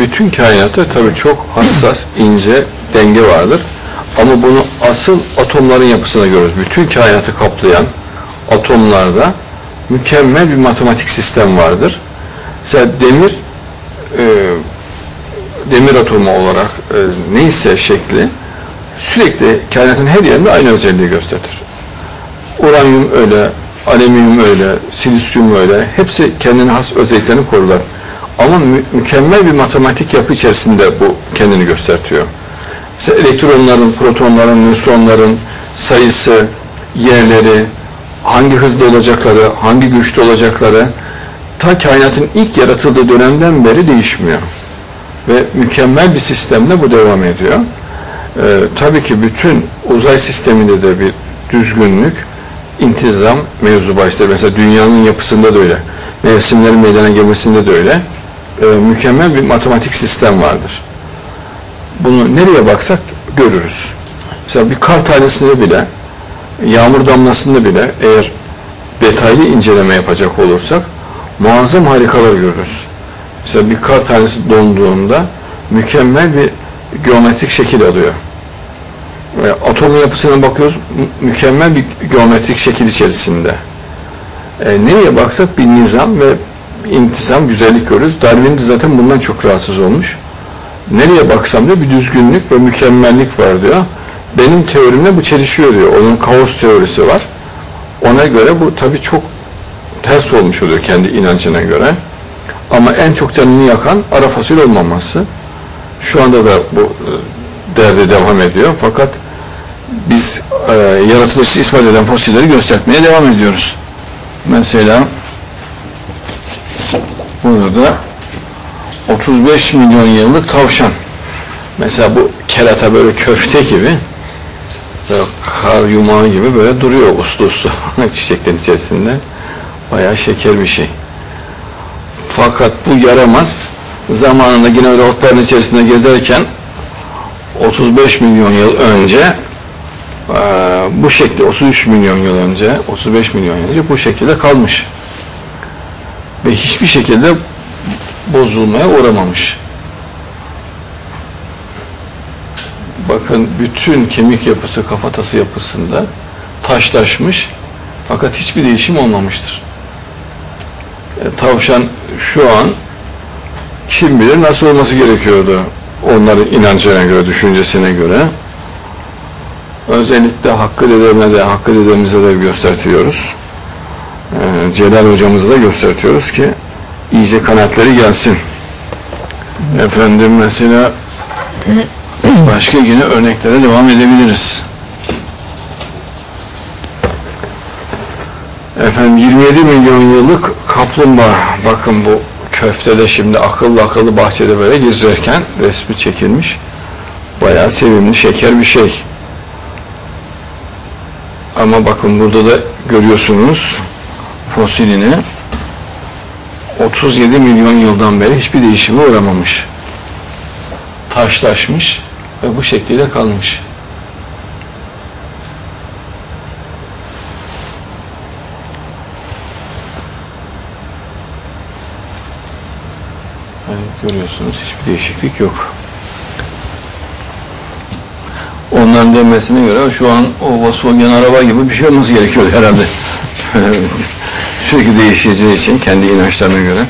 bütün kainatta tabii çok hassas, ince denge vardır. Ama bunu asıl atomların yapısına görürüz. Bütün kainatı kaplayan atomlarda mükemmel bir matematik sistem vardır. Mesela demir e, demir atomu olarak e, neyse şekli sürekli kainatın her yerinde aynı özelliği gösterir. Uranyum öyle, alüminyum öyle, silisyum öyle. Hepsi kendine has özelliklerini korurlar. Ama mü- mükemmel bir matematik yapı içerisinde bu kendini göstertiyor. Mesela elektronların, protonların, nötronların sayısı, yerleri, hangi hızda olacakları, hangi güçte olacakları ta kainatın ilk yaratıldığı dönemden beri değişmiyor. Ve mükemmel bir sistemle bu devam ediyor. Ee, tabii ki bütün uzay sisteminde de bir düzgünlük, intizam mevzu başlar. Mesela dünyanın yapısında da öyle. Mevsimlerin meydana gelmesinde de öyle. Ee, mükemmel bir matematik sistem vardır. Bunu nereye baksak görürüz. Mesela bir kar tanesinde bile, yağmur damlasında bile eğer detaylı inceleme yapacak olursak muazzam harikalar görürüz. Mesela bir kar tanesi donduğunda mükemmel bir geometrik şekil alıyor. Ve atomun yapısına bakıyoruz, mü- mükemmel bir geometrik şekil içerisinde. E, nereye baksak bir nizam ve intizam, güzellik görürüz. Darwin de zaten bundan çok rahatsız olmuş. Nereye baksam da bir düzgünlük ve mükemmellik var diyor. Benim teorimle bu çelişiyor diyor. Onun kaos teorisi var. Ona göre bu tabii çok ters olmuş oluyor kendi inancına göre. Ama en çok canını yakan ara fasul olmaması. Şu anda da bu e, derdi devam ediyor. Fakat biz e, yaratılışı ispat eden fosilleri göstermeye devam ediyoruz. Mesela burada da 35 milyon yıllık tavşan. Mesela bu kerata böyle köfte gibi böyle kar yumağı gibi böyle duruyor uslu uslu çiçeklerin içerisinde. Bayağı şeker bir şey. Fakat bu yaramaz. Zamanında yine öyle otların içerisinde gezerken 35 milyon yıl önce bu şekilde 33 milyon yıl önce 35 milyon yıl önce bu şekilde kalmış. Ve hiçbir şekilde bozulmaya uğramamış. Bakın bütün kemik yapısı, kafatası yapısında taşlaşmış fakat hiçbir değişim olmamıştır. E, tavşan şu an kim bilir nasıl olması gerekiyordu onların inancına göre, düşüncesine göre. Özellikle Hakkı dedeme de, Hakkı dedemize de göstertiyoruz. E, Celal hocamıza da göstertiyoruz ki iyice kanatları gelsin. Efendim mesela başka yine örneklere devam edebiliriz. Efendim 27 milyon yıllık kaplumbağa. Bakın bu köftede şimdi akıllı akıllı bahçede böyle gezerken resmi çekilmiş. Bayağı sevimli, şeker bir şey. Ama bakın burada da görüyorsunuz fosilini 37 milyon yıldan beri hiçbir değişime uğramamış. Taşlaşmış ve bu şekliyle kalmış. Yani görüyorsunuz hiçbir değişiklik yok. Onların demesine göre şu an o Volkswagen araba gibi bir şey olması gerekiyordu herhalde. Sürekli değişeceği için kendi inançlarına göre.